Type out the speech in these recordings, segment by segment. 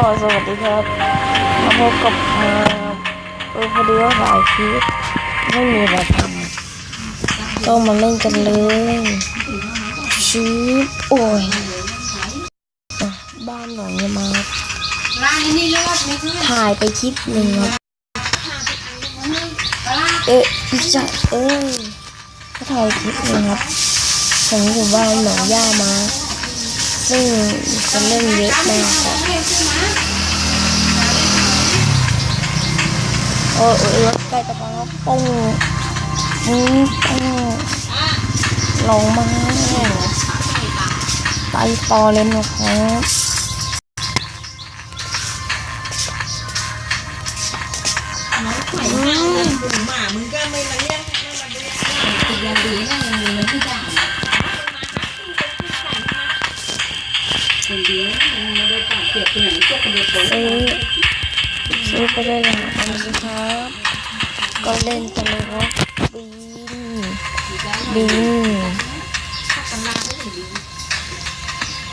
สวัสดีครับมาพบกับมาเออพอดีว่าหลายคลิปไม่มีอะไรทำก็มาเล่นกันเลยชีพโอ้ยบ้านหน่อยมาร้าถ่ายไปคลิปหนึ่งครับเอ๊ะอีจัดเอ้ยก็ถ่ายคลิปหนึ่งครับผมอยู่บ้านหนองย่ามาซึ่งคนเล่นเยอะมากครับ โอ้ยรถใกล้จะมาแล้วปุ้งปุ้งปุ้งลงมาไปต่อเลยนะครับหมามึงก็ไม่มาเลี้ยงไม่มาเลี้ยงติดยาดีให้มันมีมันที่ด่าคนเดียวมันไม่ได้ปากเปียกเปลี่ยนพวกคนเดียวโต ซื้อไปได้แล้วนะครับ ก็เล่นกันเลยครับบินบิน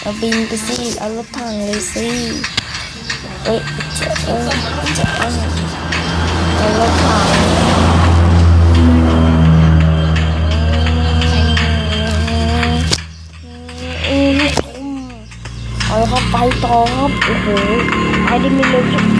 เอาบินไปสิเอารถถังเลยสิเอ้ยจะเอ้ยจะเอ้ยเอารถถังอืมอืมเอาเข้าไปต่อครับโอ้โหไปได้ไม่เร็วจั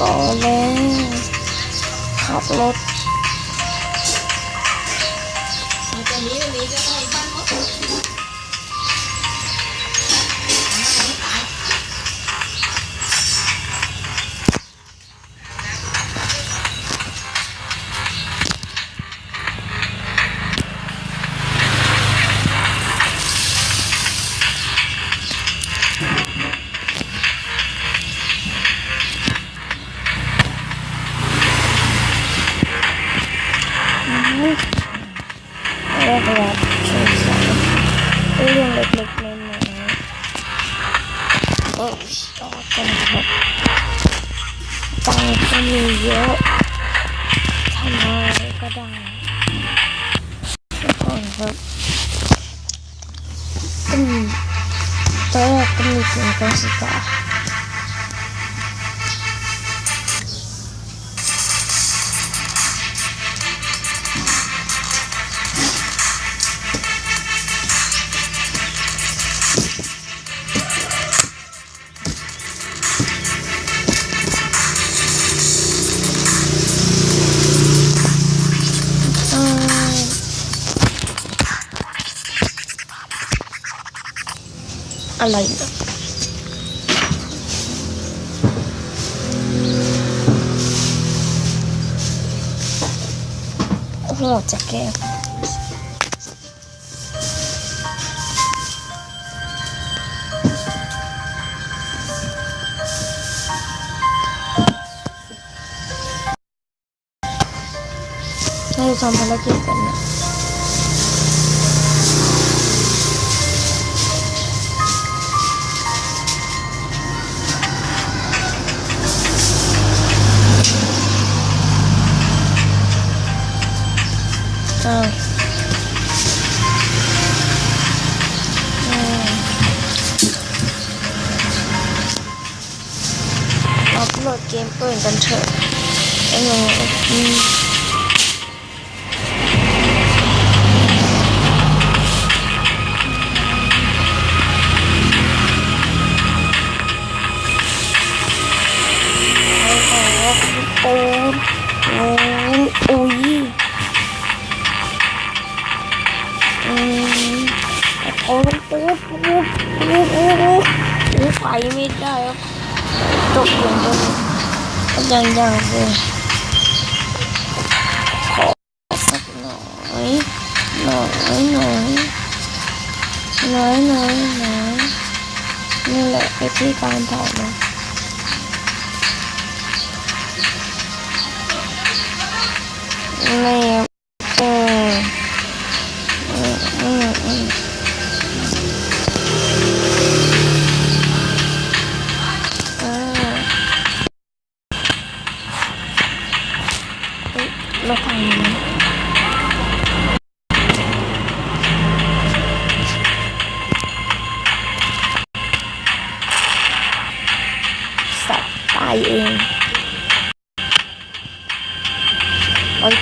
ก่อนแล้วขับรถ ๆโอ้ยต่อกันครับตังก็มีเยอะทำอะไรก็ได้ทุกคนครับอืมตอนแรกก็มีเพียงแค่สิบบาท อะไรเนี่ยโอ้โหจะแก้ให้ทำภ โหลดเกมเปิดกันเถอะไอ้หนูอืมโอ้โอ้อุ้ยอืมโอ้โอ้โอ้โอ้โอ้โอ้โอ้ไปไม่ได้ครับ trộn đường nó dần dần về. Khổ phát nổi nổi nổi. Nổi nổi nổi. Như lại cái thi con thỏ mà.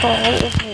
ตว์ต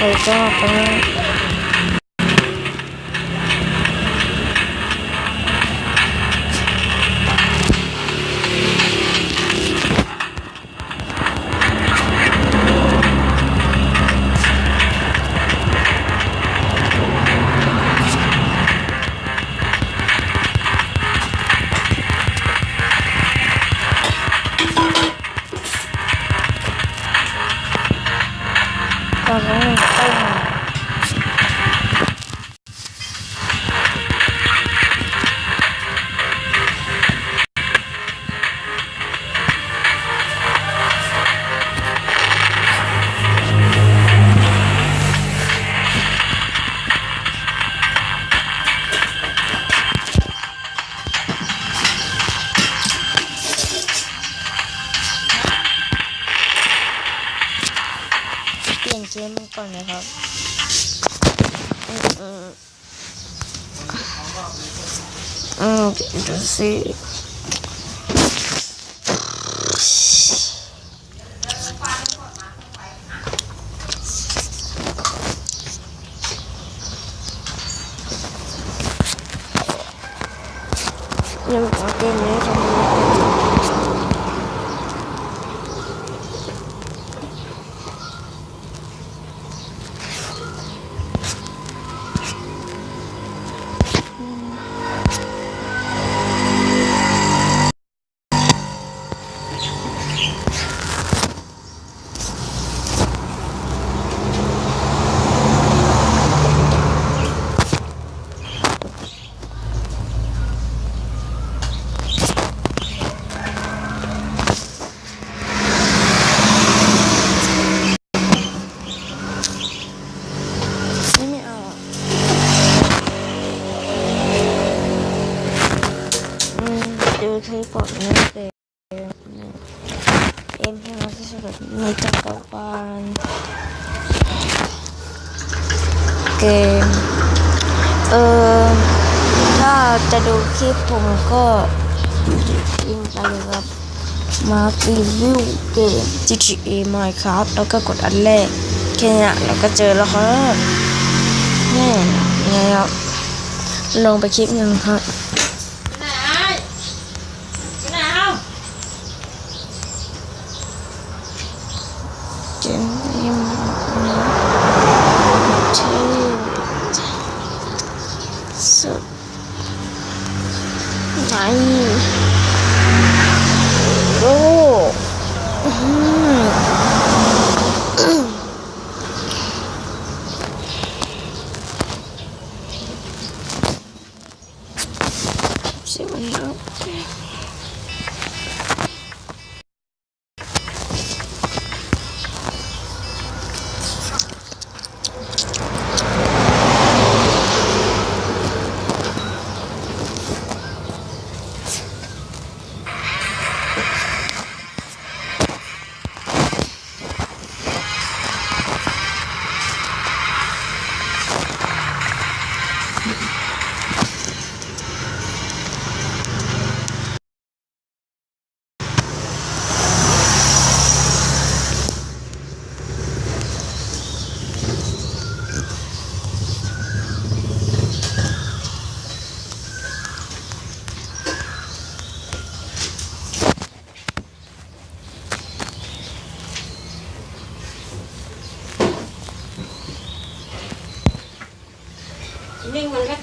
เคยช ม ในจักรวาลเกม เออ ถ้าจะดูคลิปผมก็ยิงไปเลยครับ มารีวิวเกม GTA Minecraft แล้วก็กดอันแรก แค่เนี้ยเราก็เจอแล้วครับแน่ไงครับ ลงไปคลิปหนึ่งครับ ไปไหนไปไหนเอา เจนนี่ที่สุดไหนโอ้อื้อหือ เสีย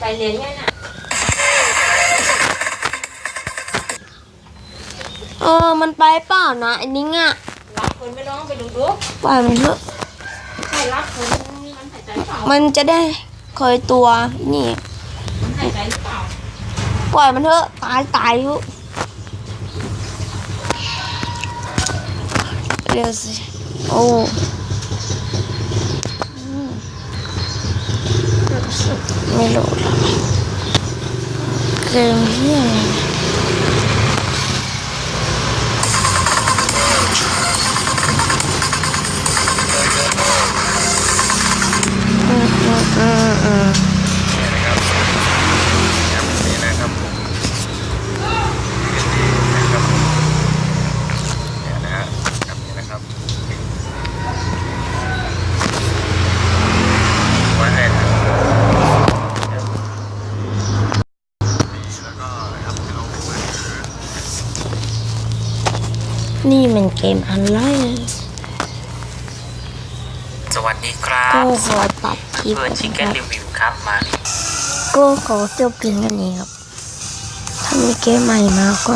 ไปเรียนเนี่ยน่ะเออ มันไปเปล่านะไอ้นิ้งอะรับคนไม่ร้องไปดูดูปล่อยมันเถอะใช่รับคนมันหายใจเปล่ามันจะได้เคยตัวนี่มันหายใจหรือเปล่าปล่อยมันเถอะตายตายทุกเดี๋ยวสิโอ้อื ไม่โหล นี่มันเกมอะไร สวัสดีครัก็บขอตัดคลิปเพื่อนนะชิคคเก้นรับรีวิวครับมาก็ขอจบเพียงเท่านี้ครับ ถ้ามีเกมใหม่มาก็